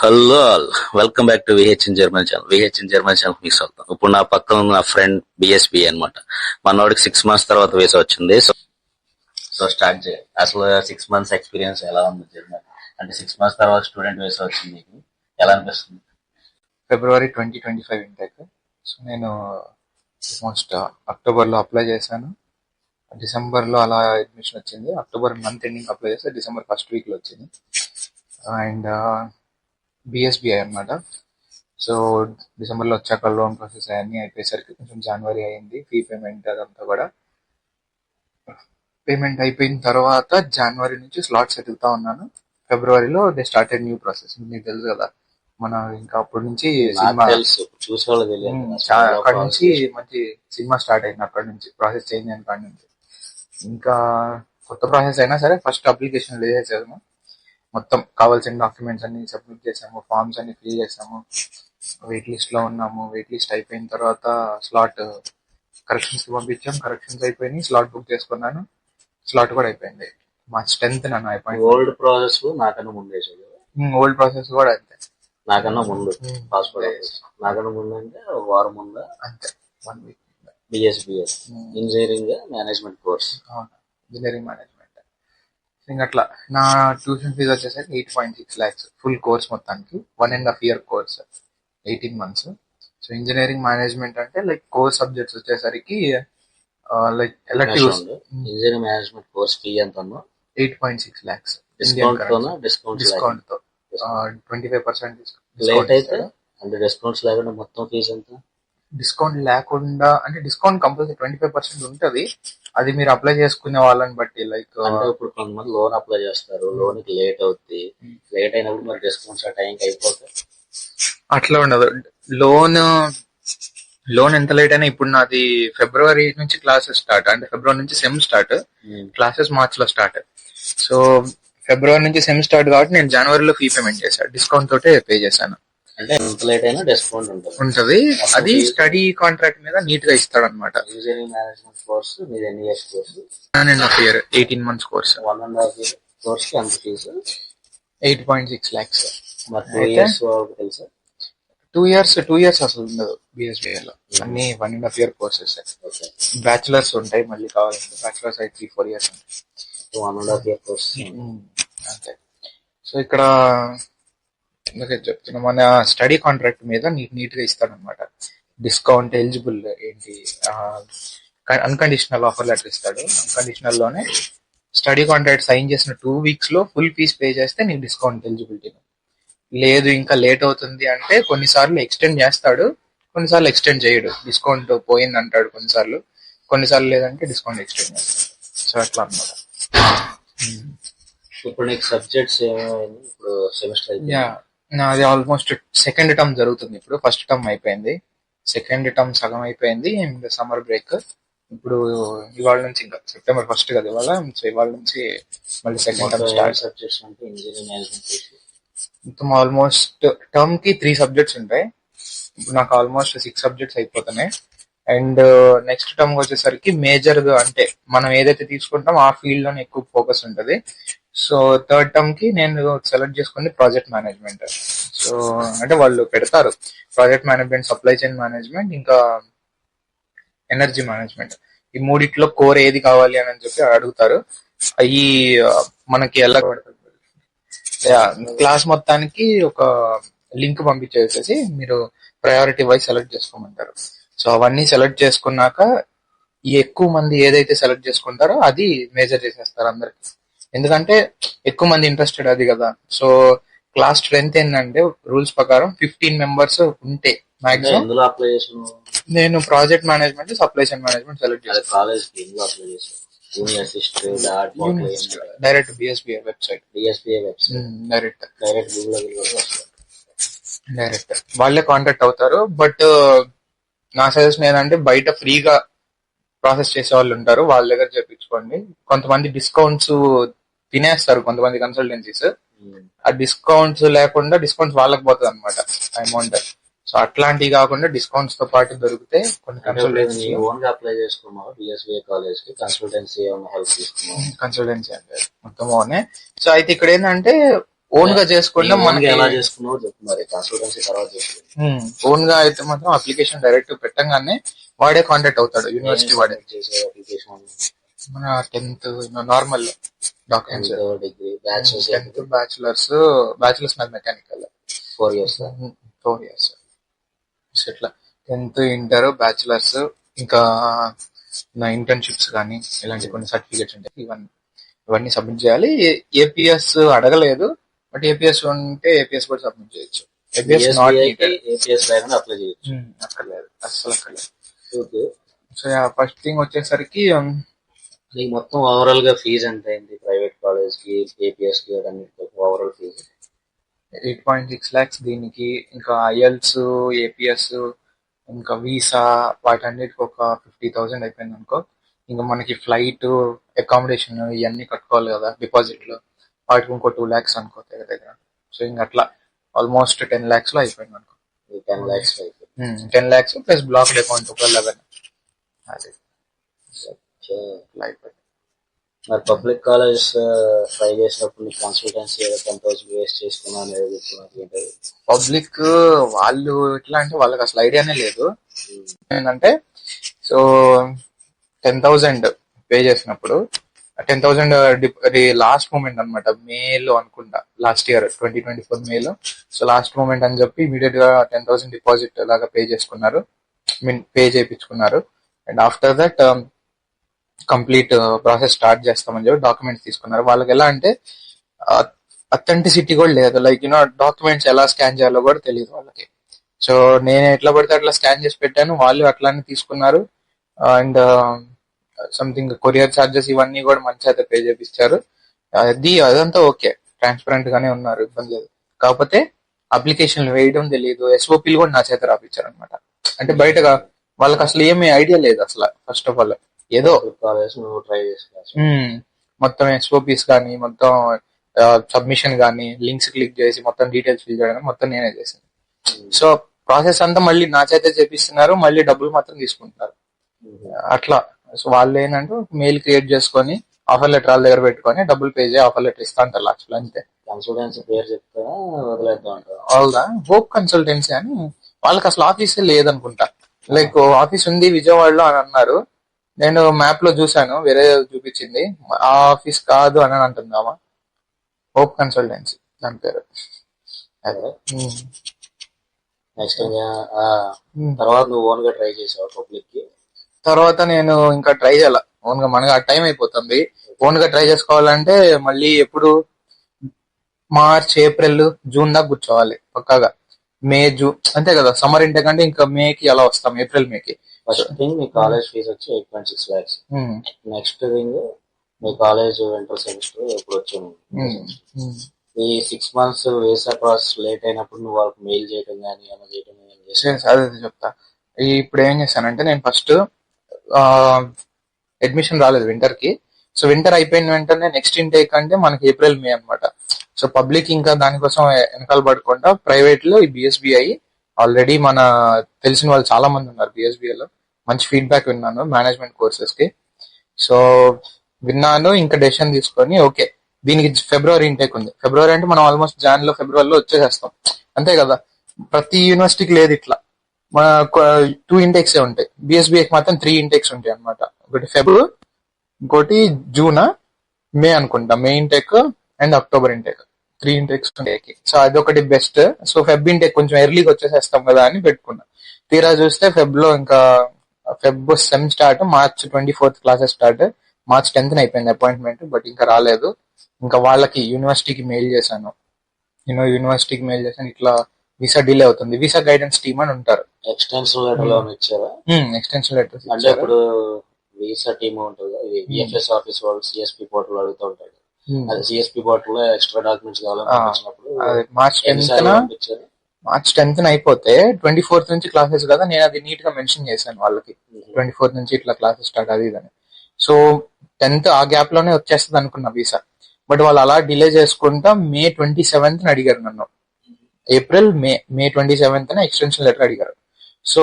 Hello all welcome back to VHN German channel VHN German channel మీకు స్వాగతం. ఇప్పుడు నా పక్కన ఉన్న నా ఫ్రెండ్ బిఎస్బి అన్నమాట. మనోడికి సిక్స్ మంత్స్ తర్వాత వీసా వచ్చింది. సో సో స్టార్ట్ చేయాలి అసలు సిక్స్ మంత్స్ ఎక్స్పీరియన్స్ ఎలా ఉంది జర్మన్ అంటే సిక్స్ మంత్స్ తర్వాత స్టూడెంట్ వీసా వచ్చింది మీకు ఎలా అనిపిస్తుంది? February twenty twenty five intake so నేను ఆల్మోస్ట్ అక్టోబర్లో అప్లై చేశాను. డిసెంబర్లో అలా అడ్మిషన్ వచ్చింది. అక్టోబర్ మంత్ ఎండింగ్ అప్లై చేస్తే డిసెంబర్ ఫస్ట్ వీక్లో వచ్చింది. అండ్ బిఎస్బిఐ అన్నమాట. సో డిసెంబర్లో వచ్చాక లోన్ ప్రాసెస్ అవన్నీ అయిపోయేసరికి కొంచెం జనవరి అయింది ఫీ పేమెంట్ అదంతా కూడా. పేమెంట్ అయిపోయిన తర్వాత జనవరి నుంచి స్లాట్స్ ఎదుగుతా ఉన్నాను. ఫిబ్రవరిలో దే స్టార్టెడ్ న్యూ ప్రాసెస్ మీకు తెలుసు కదా మన ఇంకా అప్పటి నుంచి అక్కడ నుంచి మంచి సినిమా స్టార్ట్ అయింది అక్కడ నుంచి. ప్రాసెస్ చేంజ్ అయిన కాడ నుంచి. ఇంకా కొత్త ప్రాసెస్ అయినా సరే ఫస్ట్ అప్లికేషన్ వేసేసాము మొత్తం కావాల్సిన డాక్యుమెంట్స్ అన్ని సబ్మిట్ చేసాము ఫార్మ్స్ అన్ని ఫిల్ చేసాము. వెయిట్ లిస్ట్లో ఉన్నాము. వెయిట్ లిస్ట్ అయిపోయిన తర్వాత స్లాట్ కరెక్షన్స్కి పంపించాం. కరెక్షన్స్ అయిపోయినాయి. స్లాట్ బుక్ చేసుకున్నాను. స్లాట్ కూడా అయిపోయింది. మా స్ట్రెంత్ నన్ను అయిపోయింది ఓల్డ్ ప్రాసెస్ నాకన్నా ముందే ఓల్డ్ ప్రాసెస్ కూడా అంతే. నాకన్నా ముందు. పాస్పోర్ట్ నాకన్నా ముందు అంటే వారం ముందు? అంతే. One week BSBS engineering management course engineering management ఇంకా అట్లా. నా ట్యూషన్ ఫీజు వచ్చేసరికి eight point six lakhs full course మొత్తానికి. One and half year course eighteen months so engineering management అంటే లైక్ కోర్ సబ్జెక్ట్స్ వచ్చేసరికి like electives engineering management course fee ఎంత eight point six lakhs discount discount డిస్కౌంట్తో. Twenty five percent late అయితే అంటే discounts లేకుండా మొత్తం fee ఎంత? Discount లేకుండా అంటే discount compulsory twenty five percent ఉంటది. అది మీరు అప్లై చేసుకునే వాళ్ళని బట్టి లైక్ అంటే ఇప్పుడు కొంతమంది లోన్ అప్లై చేస్తారు. లోన్కి లేట్ అవుతుంది లేట్ అయినప్పుడు మరి డిస్కౌంట్స్ ఆ టైంకి అయిపోతాయి. అట్లా ఉండదు. లోన్ లోన్ ఎంత లేట్ అయినా ఇప్పుడు నాది ఫిబ్రవరి నుంచి క్లాసెస్ స్టార్ట్ అంటే ఫిబ్రవరి నుంచి సెమ్ స్టార్ట్ క్లాసెస్ మార్చ్లో స్టార్ట్. సో ఫిబ్రవరి నుంచి సెమ్ స్టార్ట్ కాబట్టి నేను జనవరిలో ఫీ పేమెంట్ చేశాను డిస్కౌంట్ తోటే పే చేశాను. అంటే ఎంత లేట్ అయినా డిస్కౌంట్ ఉంటుంది. ఉంటది. అది స్టడీ కాంట్రాక్ట్ మీద నీట్గా ఇస్తాడు అనమాట ఇంజనీరింగ్ మేనేజ్మెంట్ కోర్స్ మీది ఎన్ని years course one and half year eighteen months course one and half year కోర్స్కి ఎంత fees eight point six lakhs మరి టూ ఇయర్స్ తెలుసా? టూ ఇయర్స్ టూ ఇయర్స్ అసలు ఉండదు బిఎస్బిఐ లో అన్ని one and half year courses bachelors ఉంటాయి మళ్ళీ కావాలంటే. బ్యాచులర్స్ అయితే త్రీ ఫోర్ ఇయర్స్ ఉంటాయి. One and half year course అంతే. సో ఇక్కడ ఇందాకే చెప్తున్నా మన స్టడీ కాంట్రాక్ట్ మీద నీట్ నీట్గా ఇస్తాడనమాట డిస్కౌంట్ ఎలిజిబుల్ ఏంటి అన్కండిషనల్ ఆఫర్ లెటర్ ఇస్తాడు. అన్కండిషనల్లోనే స్టడీ కాంట్రాక్ట్ సైన్ చేసిన టూ వీక్స్లో ఫుల్ ఫీస్ పే చేస్తే నీకు డిస్కౌంట్ ఎలిజిబిలిటీ లేదు ఇంకా లేట్ అవుతుంది అంటే కొన్నిసార్లు ఎక్స్టెండ్ చేస్తాడు కొన్నిసార్లు ఎక్స్టెండ్ చేయడు. డిస్కౌంట్ పోయింది అంటాడు కొన్నిసార్లు. కొన్నిసార్లు లేదంటే డిస్కౌంట్ ఎక్స్టెండ్ చేస్తాడు. సో అట్లా అనమాట ఇప్పుడు నీకు సబ్జెక్ట్స్ ఇప్పుడు సెమిస్టర్ నాది ఆల్మోస్ట్ సెకండ్ టర్మ్ జరుగుతుంది. ఇప్పుడు ఫస్ట్ టర్మ్ అయిపోయింది. సెకండ్ టర్మ్ సగం అయిపోయింది. అండ్ సమ్మర్ బ్రేక్ ఇప్పుడు ఇవాళ నుంచి ఇంకా సెప్టెంబర్ ఫస్ట్ కదా ఇవాళ. సో ఇవాళ నుంచి మళ్ళీ సెకండ్ టర్మ్ స్టార్ట్ సబ్జెక్ట్స్ అంటే ఇంజనీరింగ్ మేనేజ్మెంట్ ఆల్మోస్ట్ టర్మ్కి త్రీ సబ్జెక్ట్స్ ఉంటాయి. ఇప్పుడు నాకు ఆల్మోస్ట్ సిక్స్ సబ్జెక్ట్స్ అయిపోతున్నాయి. అండ్ నెక్స్ట్ టర్మ్ వచ్చేసరికి మేజర్ అంటే మనం ఏదైతే తీసుకుంటామో ఆ ఫీల్డ్లోనే ఎక్కువ ఫోకస్ ఉంటది. సో థర్డ్ టర్మ్కి నేను సెలెక్ట్ చేసుకుంది ప్రాజెక్ట్ మేనేజ్మెంట్ సో అంటే వాళ్ళు పెడతారు. Project management supply chain management ఇంకా ఎనర్జీ మేనేజ్మెంట్ ఈ మూడిట్లో కోర్ ఏది కావాలి అని చెప్పి అడుగుతారు. అవి మనకి ఎలా క్లాస్ మొత్తానికి ఒక లింక్ పంపించేసేసి మీరు ప్రయారిటీ వైజ్ సెలెక్ట్ చేసుకోమంటారు. సో అవన్నీ సెలెక్ట్ చేసుకున్నాక ఎక్కువ మంది ఏదైతే సెలెక్ట్ చేసుకుంటారో అది మేజర్ చేసేస్తారు అందరికి. ఎందుకంటే ఎక్కువ మంది ఇంట్రెస్టెడ్ అది కదా. సో క్లాస్ స్ట్రెంత్ ఏంటంటే రూల్స్ ప్రకారం ఫిఫ్టీన్ మెంబర్స్ ఉంటే మాక్సిమం నేను project management supply chain management select direct BSBI website website direct direct direct వాళ్ళే కాంటాక్ట్ అవుతారు. బట్ నా సజెషన్ ఏంటంటే బయట ఫ్రీగా ప్రాసెస్ చేసే వాళ్ళు ఉంటారు. వాళ్ళ దగ్గర చేపించుకోండి కొంతమంది డిస్కౌంట్స్ తినేస్తారు కొంతమంది కన్సల్టెన్సీస్. ఆ డిస్కౌంట్స్ లేకుండా డిస్కౌంట్స్ వాళ్ళకి పోతుంది అనమాట అమౌంట్ సో అట్లాంటివి కాకుండా డిస్కౌంట్స్తో పాటు దొరికితే కొన్ని కన్సల్టెన్సీ ఓన్గా అప్లై చేసుకున్నావు బిఎస్బిఏ కాలేజ్కి కన్సల్టెన్సీ హెల్ప్ తీసుకున్నావు కన్సల్టెన్సీ అంటే మొత్తం ఓనే సో అయితే ఇక్కడ ఏంటంటే ఓన్గా చేసుకుంటే మనకి ఎలా చేసుకున్నావు చెప్పు మరి కన్సల్టెన్సీ తర్వాత ఓన్గా అయితే మాత్రం అప్లికేషన్ డైరెక్ట్ పెట్టంగానే వాడే కాంటాక్ట్ అవుతాడు యూనివర్సిటీ వాడే చేసే అప్లికేషన్ మన tenth normal documents degree batches tenth bachelors bachelors నాకు mechanical four years four years ఇట్లా టెన్త్ ఇంటర్ బ్యాచులర్స్ ఇంకా నా ఇంటర్న్షిప్స్ కానీ ఇలాంటి కొన్ని సర్టిఫికేట్స్ ఉంటాయి. ఇవన్నీ ఇవన్నీ సబ్మిట్ చేయాలి. ఏపీఎస్ అడగలేదు బట్ ఏపీఎస్ ఉంటే ఏపీఎస్ కూడా సబ్మిట్ చేయొచ్చు. ఏపీఎస్ నాట్ ఏపీఎస్ అప్లై చేయొచ్చు. అక్కర్లేదు. అస్సలు అక్కర్లేదు. ఓకే సో ఫస్ట్ థింగ్ వచ్చేసరికి um, నీకు మొత్తం ఓవరాల్గా ఫీజు ఎంత అయింది? ప్రైవేట్ కాలేజ్కి ఏపీఎస్కి అన్నిటికీ overall fees eight point six lakhs దీనికి ఇంకా ఐఎల్స్ ఏపీఎస్ ఇంకా వీసా వాటన్నిటికి ఒక ఫిఫ్టీ థౌసండ్ అయిపోయింది అనుకో. ఇంకా మనకి ఫ్లైట్ అకామిడేషన్ ఇవన్నీ కట్టుకోవాలి కదా డిపాజిట్లో. వాటికి ఇంకో టూ ల్యాక్స్ అనుకో దగ్గర దగ్గర. సో ఇంకా అట్లా ఆల్మోస్ట్ టెన్ ల్యాక్స్లో అయిపోయింది అనుకో. Ten lakhs ten lakhs plus block account ఒక లెవెన్ అది. మరి పబ్లిక్ కాలేజ్ ట్రై చేసినప్పుడు కన్సల్టెన్సీ టెన్ థౌసండ్ వేస్ట్ చేసుకున్నా అనేది పబ్లిక్ వాళ్ళు ఎట్లా అంటే వాళ్ళకి అసలు ఐడియానే లేదు. ఏంటంటే సో టెన్ థౌజండ్ పే చేసినప్పుడు టెన్ థౌజండ్ లాస్ట్ మూమెంట్ అనమాట మేలో అనుకుంటా last year twenty twenty four మేలో. సో లాస్ట్ మూమెంట్ అని చెప్పి ఇమీడియట్గా టెన్ థౌసండ్ డిపాజిట్ లాగా పే చేసుకున్నారు మీన్ పే చేయించుకున్నారు. And after that complete process start చేస్తామని చెప్పి డాక్యుమెంట్స్ తీసుకున్నారు. వాళ్ళకి ఎలా అంటే అథెంటిసిటీ కూడా లేదు. లైక్ యూనో డాక్యుమెంట్స్ ఎలా స్కాన్ చేయాలో కూడా తెలియదు వాళ్ళకి. సో నేను ఎట్లా పడితే అట్లా స్కాన్ చేసి పెట్టాను. వాళ్ళు అట్లానే తీసుకున్నారు. అండ్ సంథింగ్ కొరియర్ చార్జెస్ ఇవన్నీ కూడా మంచి అయితే పే చేపిస్తారు అది అదంతా ఓకే. ట్రాన్స్పరెంట్ గానే ఉన్నారు. ఇబ్బంది లేదు. కాకపోతే అప్లికేషన్లు వేయడం తెలియదు ఎస్ఓపీలు కూడా నా చేత రాపించారు అనమాట అంటే బయటగా వాళ్ళకి అసలు ఏమీ ఐడియా లేదు అసలు ఫస్ట్ ఆఫ్ ఆల్. ఏదో ట్రై. మొత్తం ఎస్ఓపీస్ కానీ మొత్తం సబ్మిషన్ కానీ లింక్స్ క్లిక్ చేసి మొత్తం డీటెయిల్స్ ఫిల్ చేయడం మొత్తం నేనే చేశాను. సో ప్రాసెస్ అంతా మళ్ళీ నా చేతే చేపిస్తున్నారు మళ్ళీ డబ్బులు మాత్రం తీసుకుంటున్నారు. అట్లా. సో వాళ్ళు ఏంటంటే మెయిల్ క్రియేట్ చేసుకొని ఆఫర్ లెటర్ వాళ్ళ దగ్గర పెట్టుకొని డబ్బులు పే చేసి ఆఫర్ లెటర్ ఇస్తా అంటారు లాస్ట్ అంతే. కన్సల్టెన్సీ పేరు చెప్తా వదిలేద్దాం అంటారు. అవుదా హోప్ కన్సల్టెన్సీ అని వాళ్ళకి అసలు ఆఫీసే లేదనుకుంటా. లైక్ ఆఫీస్ ఉంది విజయవాడలో అని అన్నారు. నేను మ్యాప్లో చూసాను వేరే చూపించింది. ఆ ఆఫీస్ కాదు అని అంటుందామా హోప్ కన్సల్టెన్సీ దాని పేరు. Next um. తర్వాత నువ్వు ఓన్గా ట్రై చేసావు పబ్లిక్కి? తర్వాత నేను ఇంకా ట్రై చేయాల? ఓన్గా మనగా టైం అయిపోతుంది. ఓన్గా ట్రై చేసుకోవాలంటే మళ్ళీ ఎప్పుడు? మార్చ్ ఏప్రిల్ జూన్ దాకా కూర్చోవాలి పక్కాగా. మే జూన్ అంతే కదా. సమ్మర్ ఇంటెక్ అంటే ఇంకా మేకి అలా వస్తాం? ఏప్రిల్ మేకి ఫస్ట్ థింగ్ మీ కాలేజ్ ఫీజ్ వచ్చి eight point six um, next thing మీ కాలేజ్ వింటర్ సెమిస్టర్ ఎప్పుడు ఉమ్, వచ్చింది ఉమ్. ఈ six months visa process late అయినప్పుడు నువ్వు వాళ్ళకి మెయిల్ చేయడం కానీ ఏమైనా చేయడం కానీ అదే చెప్తా. ఇప్పుడు ఏం చేశానంటే నేను ఫస్ట్ అడ్మిషన్ రాలేదు వింటర్కి. సో వింటర్ అయిపోయిన వెంటనే నెక్స్ట్ ఇంటేక్ అంటే మనకి ఏప్రిల్ మే అన్నమాట. సో పబ్లిక్ ఇంకా దానికోసం వెనకాల పడకుండా ప్రైవేట్లో ఈ బిఎస్బిఐ ఆల్రెడీ మన తెలిసిన వాళ్ళు చాలా మంది ఉన్నారు బిఎస్బిఎల్లో. మంచి ఫీడ్బ్యాక్ విన్నాను మేనేజ్మెంట్ కోర్సెస్కి. సో విన్నాను ఇంకా డెసిషన్ తీసుకొని ఓకే దీనికి ఫిబ్రవరి ఇంటేక్ ఉంది. ఫిబ్రవరి అంటే మనం ఆల్మోస్ట్ జాన్లో ఫిబ్రవరిలో వచ్చేసేస్తాం. అంతే కదా? ప్రతి యూనివర్సిటీకి లేదు ఇట్లా. మన టూ ఇంటెక్స్ ఉంటాయి. బిఎస్బిఐకి మాత్రం త్రీ ఇంటెక్స్ ఉంటాయి అన్నమాట. ఒకటి ఫిబ్రవరి ఇంకోటి జూన్ మే అనుకుంటా. May intake and October intake three intakes ఉంటాయి సో అదొకటి బెస్ట్ సో ఫెబ్ ఇంటెక్ కొంచెం ఎర్లీగా వచ్చేసేస్తాం కదా అని పెట్టుకున్నా. తీరా చూస్తే ఫెబ్లో ఇంకా Feb sem start March twenty fourth classes start March tenth అయిపోయింది అపాయింట్మెంట్ బట్ ఇంకా రాలేదు. ఇంకా వాళ్ళకి యూనివర్సిటీకి మెయిల్ చేశాను. నేను యూనివర్సిటీకి మెయిల్ చేశాను. ఇట్లా వీసా డిలే అవుతుంది. వీసా గైడెన్స్ టీమ్ అని ఉంటారు. ఎక్స్టెన్షన్ లెటర్ ఇచ్చారా? ఎక్స్టెన్షన్ లెటర్స్ అంటే ఇప్పుడు వీసా టీమ్ ఉంటుంది విఎఫ్ఎస్ ఆఫీస్ వాళ్ళు సిఎస్పి పోర్టల్ అడుగుతూ ఉంటారు. అది సిఎస్పి పోర్టల్లో ఎక్స్ట్రా డాక్యుమెంట్స్ పంపించినప్పుడు మార్చ్ టెన్త్ మార్చ్ టెన్త్ అయిపోతే ట్వంటీ ఫోర్త్ నుంచి క్లాసెస్ కదా నేను అది నీట్గా మెన్షన్ చేశాను వాళ్ళకి. ట్వంటీ ఫోర్త్ నుంచి ఇట్లా క్లాసెస్ స్టార్ట్ అది ఇదని. సో టెన్త్ ఆ గ్యాప్లోనే వచ్చేస్తుంది అనుకున్నా వీసా బట్ వాళ్ళు అలా డిలే చేసుకుంటా మే ట్వంటీ సెవెంత్ అడిగారు నన్ను. April May May twenty seventh extension letter అడిగారు. సో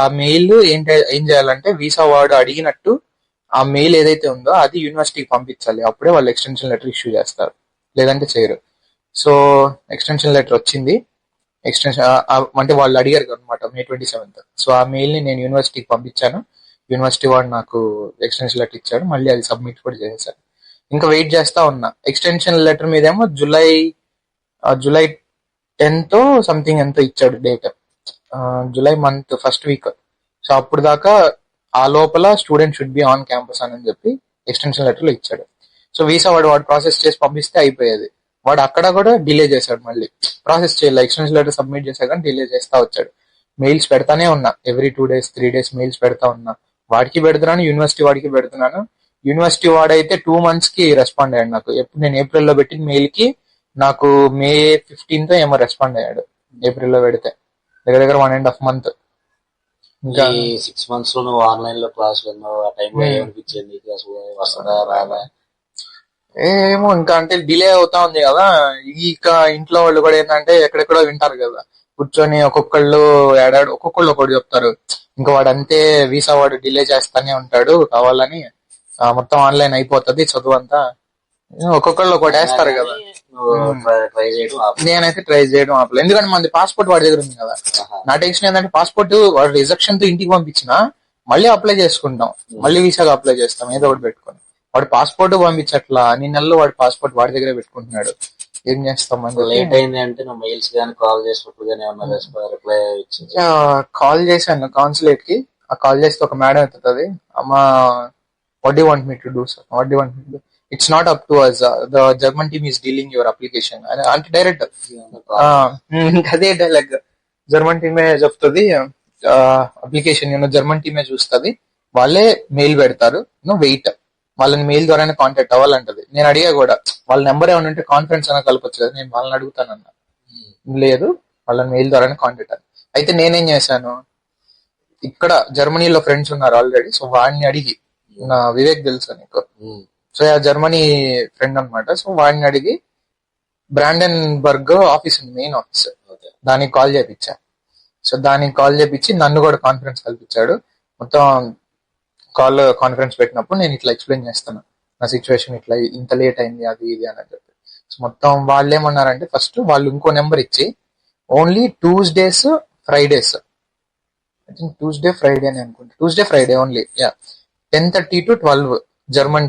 ఆ మెయిల్ ఏంటి ఏం చేయాలంటే వీసా వాడు అడిగినట్టు ఆ మెయిల్ ఏదైతే ఉందో అది యూనివర్సిటీకి పంపించాలి. అప్పుడే వాళ్ళు ఎక్స్టెన్షన్ లెటర్ ఇష్యూ చేస్తారు. లేదంటే చేయరు. సో ఎక్స్టెన్షన్ లెటర్ వచ్చింది. ఎక్స్టెన్షన్ అంటే వాళ్ళు అడిగారు అనమాట మే ట్వంటీ సెవెంత్. సో ఆ మెయిల్ని నేను యూనివర్సిటీకి పంపించాను. యూనివర్సిటీ వాడు నాకు ఎక్స్టెన్షన్ లెటర్ ఇచ్చాడు. మళ్ళీ అది సబ్మిట్ కూడా చేసేసాను ఇంకా వెయిట్ చేస్తా ఉన్నా. Extension letter మీదేమో July July July tenth something ఎంతో ఇచ్చాడు date. July month first week. So అప్పుడు దాకా ఆ లోపల student should be on campus అని చెప్పి ఎక్స్టెన్షన్ లెటర్లు ఇచ్చాడు. సో వీసా వాడు వాడు ప్రాసెస్ చేసి పంపిస్తే అయిపోయేది. వాడు అక్కడ కూడా డిలే చేశాడు మళ్ళీ. ప్రాసెస్ చేయాలి ఎక్స్టెన్షన్ లెటర్ సబ్మిట్ చేశాక కానీ డిలే చేస్తా వచ్చాడు. మెయిల్స్ పెడతానే ఉన్నా. Every two days three days mails పెడతా ఉన్నా. వాడికి పెడుతున్నాను యూనివర్సిటీ వాడికి పెడుతున్నాను. యూనివర్సిటీ వాడైతే టూ మంత్స్కి రెస్పాండ్ అయ్యాడు నాకు. ఎప్పుడు నేను ఏప్రిల్లో పెట్టిన మెయిల్కి నాకు మే ఫిఫ్టీన్త్ ఏమో రెస్పాండ్ అయ్యాడు. ఏప్రిల్లో పెడితే. దగ్గర దగ్గర వన్ అండ్ హాఫ్ మంత్ ఇంకా సిక్స్ మంత్స్లో నువ్వు ఆన్లైన్లో క్లాస్ విన్నావు ఆ టైంలో. ఏమనిపించింది అసలు వస్తుందా రాదా? ఏమో ఇంకా అంటే డిలే అవుతా ఉంది కదా. ఇక ఇంట్లో వాళ్ళు కూడా ఏంటంటే ఎక్కడెక్కడో వింటారు కదా. కూర్చొని ఒక్కొక్కళ్ళు ఏడాడు ఒక్కొక్కళ్ళు ఒక్కటి చెప్తారు. ఇంకా వాడు అంతే వీసా వాడు డిలే చేస్తానే ఉంటాడు కావాలని. మొత్తం ఆన్లైన్ అయిపోతది చదువు అంతా ఒక్కొక్కళ్ళు ఒకటి వేస్తారు కదా. ట్రై చేయడం ఆపు. నేనైతే ట్రై చేయడం ఆపలేదు. ఎందుకంటే మనది పాస్పోర్ట్ వాడి దగ్గర ఉంది కదా. ఆహా. నా టెన్షన్ ఏంటంటే పాస్పోర్ట్ వాడు రిజెక్షన్తో ఇంటికి పంపించిన మళ్ళీ అప్లై చేసుకుంటాం. మళ్ళీ వీసాగా అప్లై చేస్తాం. ఏదో ఒకటి పెట్టుకొని. వాడు పాస్పోర్ట్ పంపించట్లా. అన్ని నెలలు వాడి పాస్పోర్ట్ వాడి దగ్గర పెట్టుకుంటున్నాడు. ఏం చేస్తాం అని లేట్ అయింది అంటే నువ్వు మెయిల్స్ గానీ కాల్ చేసినప్పుడు గానీ ఏమన్నా రిప్లై ఇచ్చింది కాల్ చేశాను కాన్సులేట్కి. ఆ కాల్ చేస్తే ఒక మేడం ఎత్తుతుంది. అమ్మ what do want me to do sir what do want me to it's not up to us the German team is dealing your application అంటే డైరెక్ట్ అదే డైలాగ్ జర్మన్ టీమే చెప్తుంది అప్లికేషన్ నేను జర్మన్ టీమే చూస్తుంది. వాళ్ళే మెయిల్ పెడతారు. నువ్వు వెయిట్ వాళ్ళని మెయిల్ ద్వారానే కాంటాక్ట్ అవ్వాలంటది. నేను అడిగా కూడా వాళ్ళ నెంబర్ ఏమైనా ఉంటే కాన్ఫరెన్స్ అయినా కలపచ్చు కదా నేను వాళ్ళని అడుగుతానన్న. లేదు వాళ్ళని మెయిల్ ద్వారానే కాంటాక్ట్ అవ్వాలి. అయితే నేనేం చేశాను ఇక్కడ జర్మనీలో ఫ్రెండ్స్ ఉన్నారు ఆల్రెడీ సో వాడిని అడిగి నా వివేక్ తెలుసా నీకు? Hmm. సో ఆ జర్మనీ ఫ్రెండ్ అన్నమాట. సో వాడిని అడిగి బ్రాండెన్ బర్గ్ ఆఫీస్ ఉంది మెయిన్ ఆఫీస్ దానికి కాల్ చేపించా. సో దానికి కాల్ చేపించి నన్ను కూడా కాన్ఫరెన్స్ కల్పించాడు. మొత్తం కాల్ కాన్ఫరెన్స్ పెట్టినప్పుడు నేను ఇట్లా ఎక్స్ప్లెయిన్ చేస్తాను నా సిచ్యువేషన్ ఇట్లా ఇంత లేట్ అయింది అది ఇది అని చెప్పి. సో మొత్తం వాళ్ళు ఏమన్నారంటే ఫస్ట్ వాళ్ళు ఇంకో నెంబర్ ఇచ్చి only Tuesdays Fridays I think Tuesday Friday అని అనుకుంటా. Tuesday Friday only yeah ten thirty to twelve German time